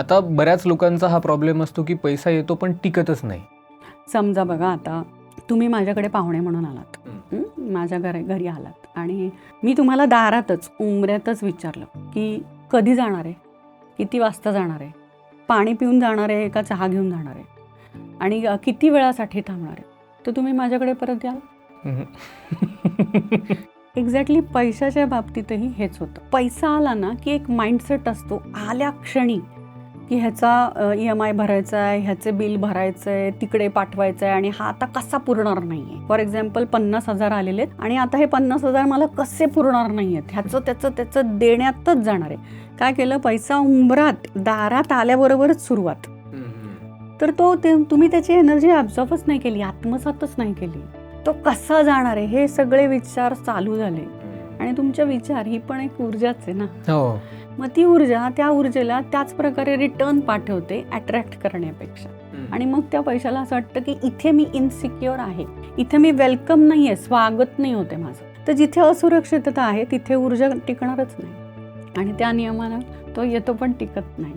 आता बऱ्याच लोकांचा हा प्रॉब्लेम असतो की पैसा येतो पण टिकतच नाही. समजा बघा आता तुम्ही माझ्याकडे पाहुणे म्हणून आलात. हं. माझ्या घरी घरी आलात. आणि मी तुम्हाला दारातच उंबऱ्यातच विचारलं की कधी जाणार आहे? किती वाजता जाणार आहे? पाणी पिऊन जाणार आहे का चहा घेऊन जाणार आहे? आणि अ, किती वेळासाठी थांबणार आहे? तर तुम्ही माझ्याकडे परत याल एक्झॅक्टली पैशाच्या बाबतीतही हेच होतं. पैसा आला ना की एक माइंडसेट असतो आल्या क्षणी की ह्याचा ई एम आय भरायचा आहे ह्याचे बिल भरायचं आहे तिकडे पाठवायचं आहे आणि हा आता कसा पुरणार नाही आहे फॉर एक्झाम्पल पन्नास हजार आलेले आहेत आणि आता हे पन्नास हजार मला कसे पुरणार नाही आहेत ह्याचं त्याचं त्याचं देण्यातच जाणार आहे. काय केलं? पैसा उंबरात दारात आल्याबरोबरच सुरुवात. तर तो ते तुम्ही त्याची एनर्जी ॲब्झॉर्बच नाही केली आत्मसातच नाही केली. तो कसा जाणार आहे? हे सगळे विचार चालू झाले. आणि तुमचे विचार ही पण एक ऊर्जाच आहे ना. हो. मग ती ऊर्जा त्या ऊर्जेला त्याच प्रकारे रिटर्न पाठवते अट्रॅक्ट करण्यापेक्षा. आणि मग त्या पैशाला असं वाटतं की इथे मी इनसिक्युअर आहे. इथे मी वेलकम नाही आहे स्वागत नाही होते माझं. तर जिथे असुरक्षितता आहे तिथे ऊर्जा टिकणारच नाही. आणि त्या नियमानं तो येतो पण टिकत नाही.